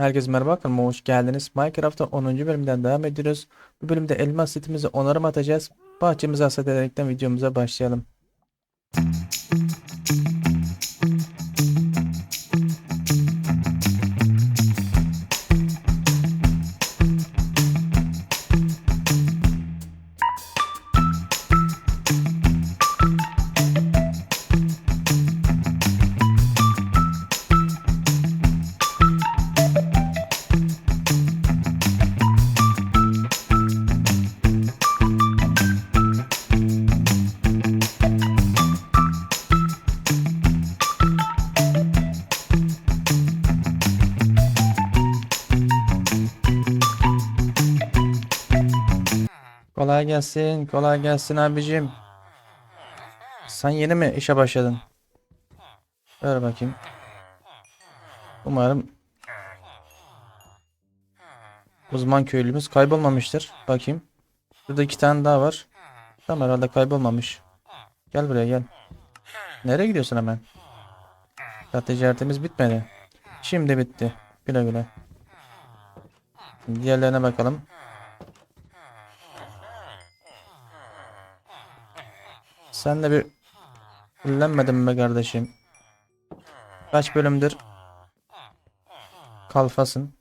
Herkese merhaba kanalıma hoş geldiniz. Minecraft'ta 10. bölümden devam ediyoruz. Bu bölümde elmas setimizi onarım atacağız. Bahçemizi hasat ederekten videomuza başlayalım. Kolay gelsin, kolay gelsin abicim. Sen yeni mi işe başladın? Ver bakayım. Umarım uzman köylümüz kaybolmamıştır. Bakayım. Burada iki tane daha var. Tamam herhalde kaybolmamış. Gel buraya gel. Nereye gidiyorsun hemen? Daha ticaretimiz bitmedi. Şimdi bitti. Güle güle. Diğerlerine bakalım. Sen de bir fullenmedin mi kardeşim? Kaç bölümdür kalfasın?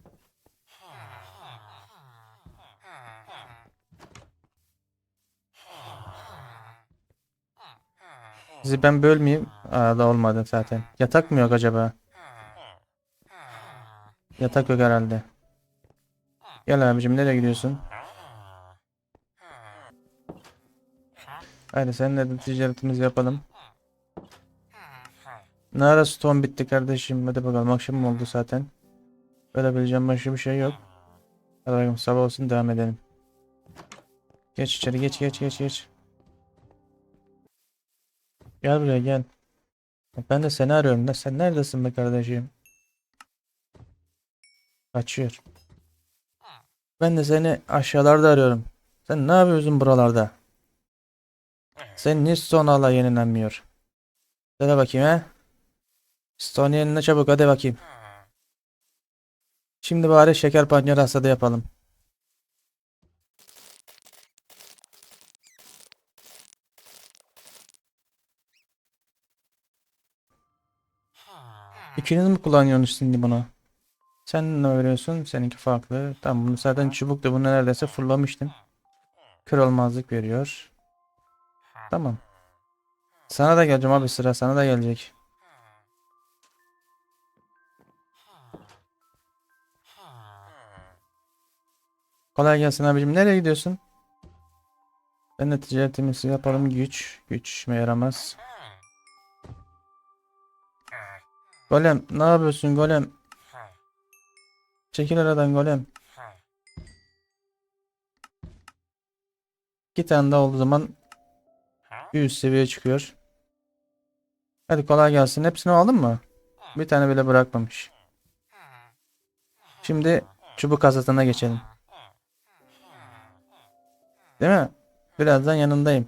Sizi ben bölmeyeyim. Aa da olmadı zaten. Yatak mı yok acaba? Yatak yok herhalde. Gel abicim nereye gidiyorsun? Haydi seninle de ticaretimizi yapalım. Ne ara stone bitti kardeşim? Hadi bakalım akşam oldu zaten. Verebileceğim başka bir şey yok. Hadi bakalım sabah olsun devam edelim. Geç içeri geç geç geç geç. Gel buraya gel. Ben de seni arıyorum da sen neredesin be kardeşim? Kaçıyor. Ben de seni aşağılarda arıyorum. Sen ne yapıyorsun buralarda? Sen niye Stone hala yenilenmiyor? Söyle bakayım he. Stone yenile çabuk hadi bakayım. Şimdi bari şeker pancar hasadı yapalım. İkiniz mi kullanıyorsunuz şimdi bunu? Sen ne veriyorsun? Seninki farklı. Tamam bunu zaten çubuktu. Bunu neredeyse fullamıştım. Kör olmazlık veriyor. Tamam. Sana da geleceğim abi sıra sana da gelecek. Kolay gelsin abicim. Nereye gidiyorsun? Ben de ticaretimizi yapalım. Güç. Güç işime yaramaz. Golem ne yapıyorsun golem? Çekil aradan golem. İki tane daha olduğu zaman bir üst seviye çıkıyor. Hadi kolay gelsin. Hepsini aldın mı? Bir tane bile bırakmamış. Şimdi çubuk hasatına geçelim. Değil mi? Birazdan yanındayım.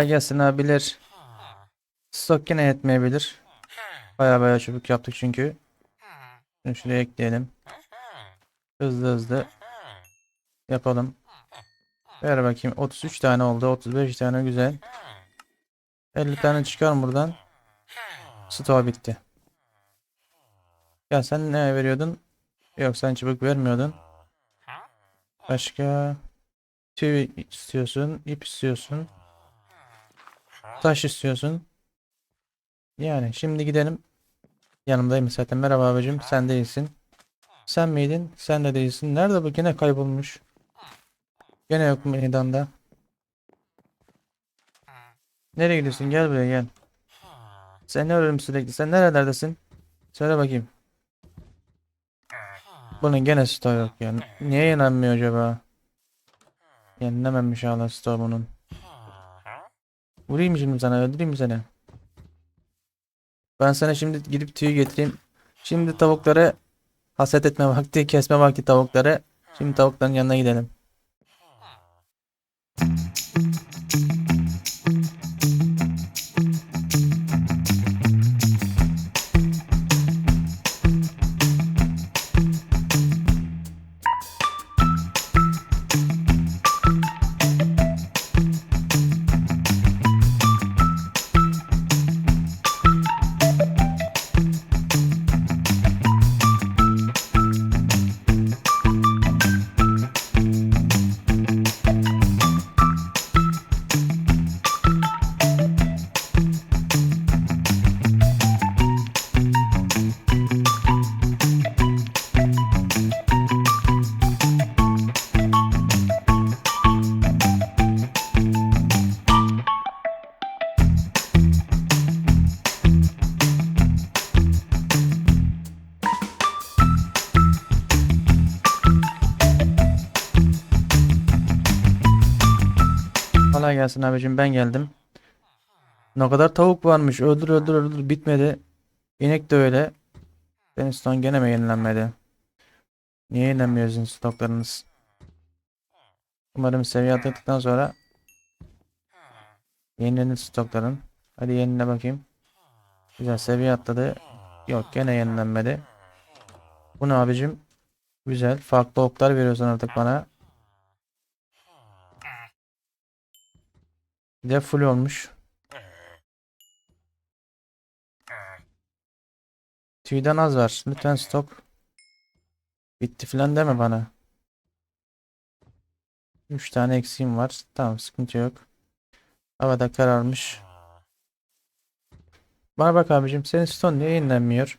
Kolay gelsin abiler. Stok yine yetmeyebilir. Baya baya çubuk yaptık çünkü. Şunu şuraya ekleyelim. Hızlı hızlı yapalım. Ver bakayım. 33 tane oldu. 35 tane güzel. 50 tane çıkar buradan. Stoğu bitti. Ya sen ne veriyordun? Yok sen çubuk vermiyordun. Başka tüy istiyorsun, ip istiyorsun. Taş istiyorsun. Yani şimdi gidelim. Yanımdayım zaten. Merhaba abicim. Sen değilsin. Sen miydin? Sen de değilsin. Nerede bu? Gene kaybolmuş. Gene yok meydanda. Nereye gidiyorsun? Gel buraya gel. Seni arıyorum sürekli. Sen nerelerdesin? Söyle bakayım. Bunun gene stoğu yok ya. Niye yenilmiyor acaba? Yenilememiş hala stoğu bunun. Vurayım şimdi sana? Öldüreyim seni? Ben sana şimdi gidip tüy getireyim. Şimdi tavukları haset etme vakti, kesme vakti tavukları. Şimdi tavukların yanına gidelim. Gelsin abicim ben geldim. Ne kadar tavuk varmış. Öldür öldür öldür bitmedi. İnek de öyle. Benim stokum gene mi yenilenmedi? Niye yenilenmiyor sizin stoklarınız? Umarım seviye atladıktan sonra yenilenir stokların. Hadi yenile bakayım. Güzel seviye atladı. Yok gene yenilenmedi. Bu ne abicim? Güzel. Farklı oklar veriyorsun artık bana. Bir de full olmuş. Tüyden az var. Lütfen stok. Bitti filan deme bana. 3 tane eksiğim var. Tamam sıkıntı yok. Havada kararmış. Bana bak abicim senin stone niye yenilenmiyor?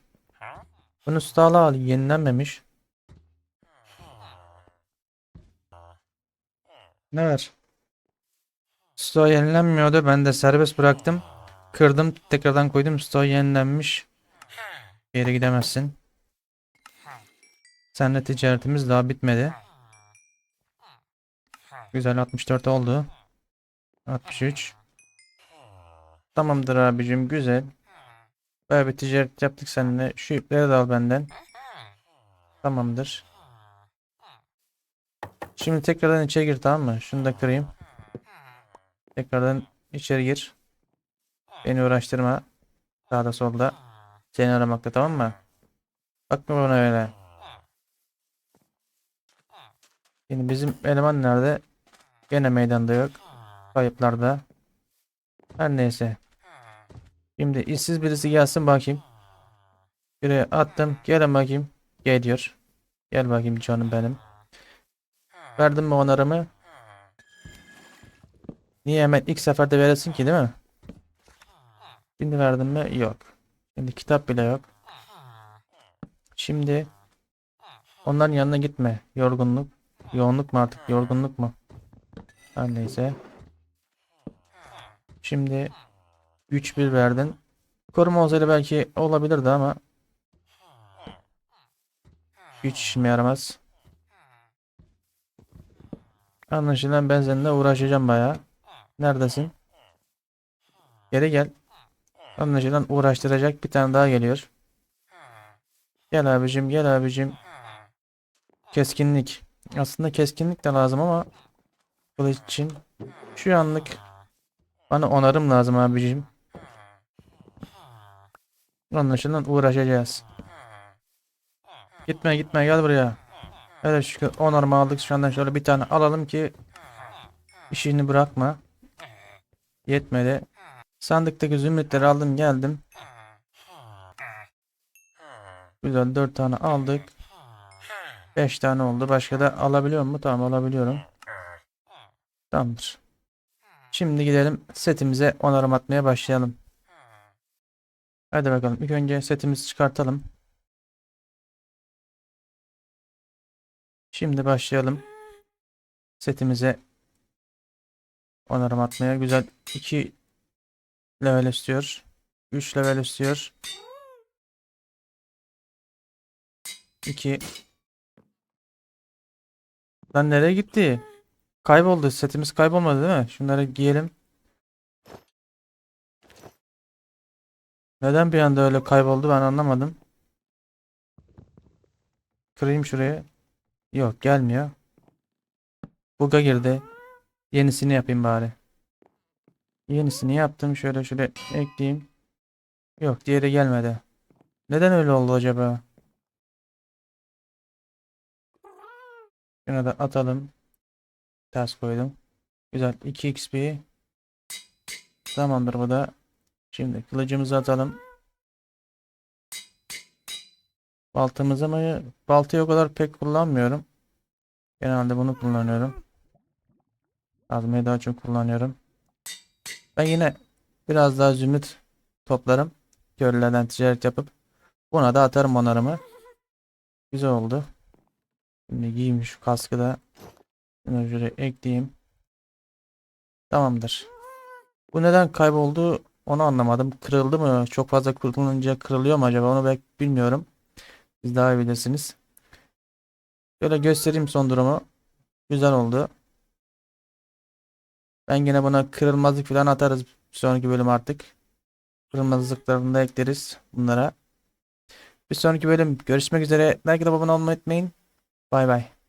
Bunu stala al yenilenmemiş. Ne var? Stoğu yenilenmiyordu. Ben de serbest bıraktım. Kırdım. Tekrardan koydum. Stoğu yenilenmiş. Geri gidemezsin. Seninle ticaretimiz daha bitmedi. Güzel 64 oldu. 63. Tamamdır abicim güzel. Bayağı bir ticaret yaptık seninle. Şu ipleri de al benden. Tamamdır. Şimdi tekrardan içeri gir tamam mı? Şunu da kırayım. Tekrardan içeri gir. Beni uğraştırma. Sağda solda. Seni aramakta tamam mı? Bakma bana öyle. Şimdi bizim eleman nerede? Gene meydanda yok. Kayıplarda. Her neyse. Şimdi işsiz birisi gelsin bakayım. Şuraya attım. Gelin bakayım. Geliyor. Gel bakayım canım benim. Verdim mi onarımı? Niye hemen ilk seferde veresin ki değil mi? Şimdi verdim mi? Yok. Şimdi kitap bile yok. Şimdi onların yanına gitme. Yorgunluk. Yoğunluk mu artık? Yorgunluk mu? Her neyse. Şimdi 3-1 verdin. Koruma olsaydı belki olabilirdi ama 3 işime yaramaz. Anlaşılan ben seninle uğraşacağım bayağı. Neredesin? Geri gel. Anlaşılan uğraştıracak bir tane daha geliyor. Gel abicim gel abicim. Keskinlik. Aslında keskinlik de lazım ama kılıç için şu anlık bana onarım lazım abicim. Anlaşılan uğraşacağız. Gitme gitme gel buraya. Evet şükür onarımı aldık şu andan şöyle bir tane alalım ki işini bırakma. Yetmedi. Sandıktaki zümrütleri aldım geldim. Güzel 4 tane aldık. 5 tane oldu. Başka da alabiliyor mu? Tamam alabiliyorum. Tamamdır. Şimdi gidelim setimize onarım atmaya başlayalım. Hadi bakalım. İlk önce setimizi çıkartalım. Şimdi başlayalım. Setimize onarım atmaya. Güzel 2 level istiyor. 3 level istiyor. 2 Lan nereye gitti? Kayboldu. Setimiz kaybolmadı değil mi? Şunları giyelim. Neden bir anda öyle kayboldu ben anlamadım. Kırayım şurayı. Yok gelmiyor. Buga girdi. Yenisini yapayım bari. Yenisini yaptım. Şöyle şöyle ekleyeyim. Yok diğeri gelmedi. Neden öyle oldu acaba? Şuna da atalım. Ters koydum. Güzel. 2 XP. Tamamdır bu da. Şimdi kılıcımızı atalım. Baltamızı mı? Baltayı o kadar pek kullanmıyorum. Genelde bunu kullanıyorum. Kazmayı daha çok kullanıyorum. Ben yine biraz daha zümrüt toplarım. Köylülerden ticaret yapıp buna da atarım onarımı. Güzel oldu. Şimdi giyeyim şu kaskı da. Şunu şuraya ekleyeyim. Tamamdır. Bu neden kayboldu onu anlamadım. Kırıldı mı? Çok fazla kullanınca kırılıyor mu acaba? Onu belki bilmiyorum. Siz daha iyi bilirsiniz. Şöyle göstereyim son durumu. Güzel oldu. Ben yine buna kırılmazlık falan atarız. Bir sonraki bölüm artık. Kırılmazlıklarını da ekleriz bunlara. Bir sonraki bölüm görüşmek üzere. De abone olmayı unutmayın. Bay bay.